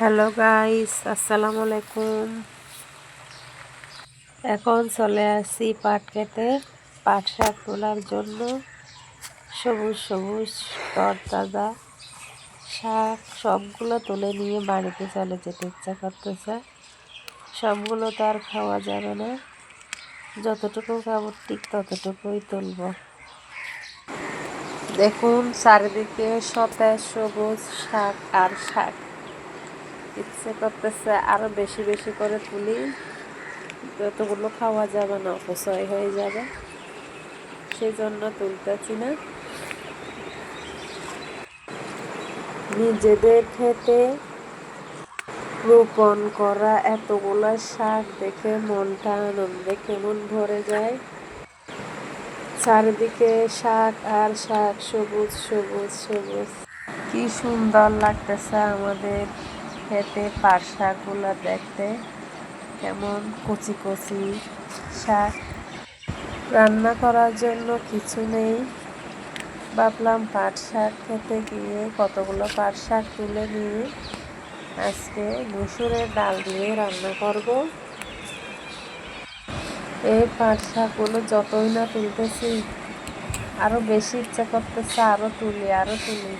Hello guys, আসসালামু আলাইকুম। এখন চলে আসি পাট খেতে পাট শাক তোলার জন্য। সবুজ সবুজ, তরতাজা শাক, সবগুলো তুলে নিয়ে বাড়িতে চলে যেতে ইচ্ছা করতেছে। সবগুলো তো আর খাওয়া যাবে না। যতটুকু খাব ঠিক ততটুকুই তুলব। দেখুন, চারিদিকে সতেজ সবুজ শাক আর শাক। ইচ্ছে করতেছে আরও বেশি বেশি করে তুলি। যতগুলো খাওয়া যাবে না, অপচয় হয়ে যাবে। সেই জন্য তুলতেছি না। নিজেদের খেতে রোপণ করা এতগুলো শাক দেখে মনটা আনন্দে কেমন ভরে যায়। চারিদিকে শাক আর শাক, সবুজ সবুজ সবুজ। কি সুন্দর লাগতেছে আমাদের। খেতে পাট শাকগুলো দেখতে কেমন কচি কচি শাক। রান্না করার জন্য কিছু নেই। ভাবলাম পাট শাক খেতে গিয়ে কতগুলো পাট শাক তুলে নিয়ে আজকে মুসুরের ডাল দিয়ে রান্না করব। এই পাট শাকগুলো যতই না তুলতেছি আরও বেশি ইচ্ছা করতেছে আরও তুলি আরও তুলি।